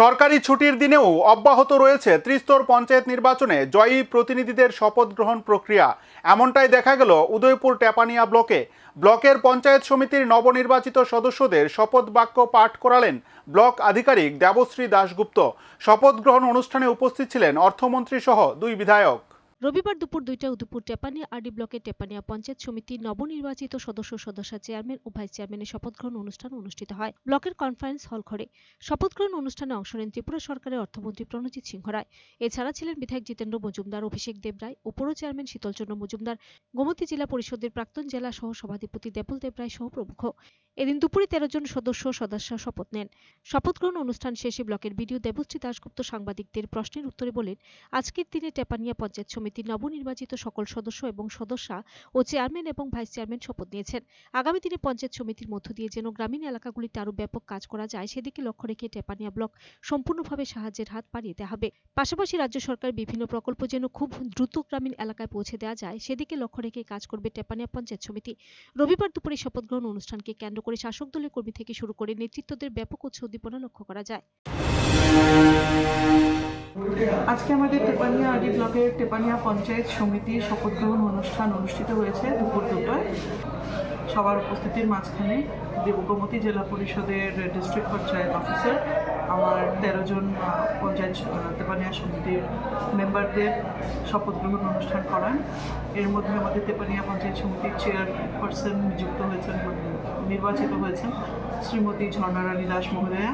সরকারি ছুটির দিনেও অব্যাহত রয়েছে ত্রিস্তর পঞ্চায়েত নির্বাচনে জয়ী প্রতিনিধিদের শপথ গ্রহণ প্রক্রিয়া। এমনটাই দেখা গেল উদয়পুর ট্যাপানিয়া ব্লকে। ব্লকের পঞ্চায়েত সমিতির নবনির্বাচিত সদস্যদের শপথ বাক্য পাঠ করালেন ব্লক আধিকারিক দেবশ্রী দাশগুপ্ত। শপথ গ্রহণ অনুষ্ঠানে উপস্থিত ছিলেন অর্থমন্ত্রী সহ দুই বিধায়ক। রবিবার দুপুর দুইটায় উদয়পুর টেপানিয়া আরডি ব্লকের টেপানিয়া পঞ্চায়েত সমিতির নবনির্বাচিত সদস্য সদস্য চেয়ারম্যান ও ভাইস চেয়ারম্যানের শপথ গ্রহণ অনুষ্ঠান অনুষ্ঠিত হয়। ব্লকের কনফারেন্স হল ঘরে। শপথ গ্রহণ অনুষ্ঠানে অংশ নেন ত্রিপুরা সরকারের অর্থমন্ত্রী প্রণজিৎ সিংহ রায়। এছাড়া ছিলেন বিধায়ক জিতেন্দ্র মজুমদার, অভিষেক দেব রায় ও পৌর চেয়ারম্যান শীতলচন্দ্র মজুমদার, গোমতী জেলা পরিষদের প্রাক্তন জেলা সহ সভাধিপতি দেবল দেব রায় সহ প্রমুখ। এদিন দুপুরে তেরো জন সদস্য সদস্য শপথ নেন। শপথ গ্রহণ অনুষ্ঠান শেষে ব্লকের বিডিও দেবশ্রী দাশগুপ্ত সাংবাদিকদের প্রশ্নের উত্তরে বলেন, আজকের দিনে টেপানিয়া পঞ্চায়েত সমিতির নবনির্বাচিত সকল সদস্য এবং সদস্যা ও চেয়ারম্যান এবং ভাইস চেয়ারম্যান শপথ নিয়েছেন। আগামী দিনে পঞ্চায়েত সমিতির মধ্য দিয়ে যেন গ্রামীণ এলাকাগুলিতে আরও ব্যাপক কাজ করা যায়, সেদিকে লক্ষ্য রেখে টেপানিয়া ব্লক সম্পূর্ণভাবে সাহায্যের হাত বাড়িয়ে হবে। পাশাপাশি রাজ্য সরকার বিভিন্ন প্রকল্প যেন খুব দ্রুত গ্রামীণ এলাকায় পৌঁছে দেওয়া যায়, সেদিকে লক্ষ্য রেখে কাজ করবে টেপানিয়া পঞ্চায়েত সমিতি। রবিবার দুপুরে শপথ গ্রহণ অনুষ্ঠানকে কেন্দ্র করে শাসক দলের কর্মী থেকে শুরু করে নেতৃত্বদের ব্যাপক উৎসাহ উদ্দীপনা লক্ষ্য করা যায়। আজকে আমাদের টেপানিয়া আডি ব্লকের টেপানিয়া পঞ্চায়েত সমিতির শপথ গ্রহণ অনুষ্ঠান অনুষ্ঠিত হয়েছে দুপুর দুটোয়। সবার উপস্থিতির মাঝখানে দেবগমতী জেলা পরিষদের ডিস্ট্রিক্ট পঞ্চায়েত অফিসার আমার তেরো জন পঞ্চায়েত তেপানিয়া সমিতির মেম্বারদের শপথ গ্রহণ অনুষ্ঠান করান। এর মধ্যে আমাদের তেপানিয়া পঞ্চায়েত সমিতির চেয়ারপারসন নিযুক্ত হয়েছেন নির্বাচিত হয়েছেন শ্রীমতী ঝর্ণারানী দাস মহোদয়া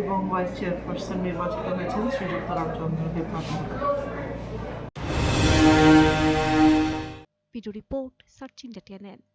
এবং ভাইস চেয়ারপারসন নির্বাচিত হয়েছেন Shriyukta Ramchandra video report search India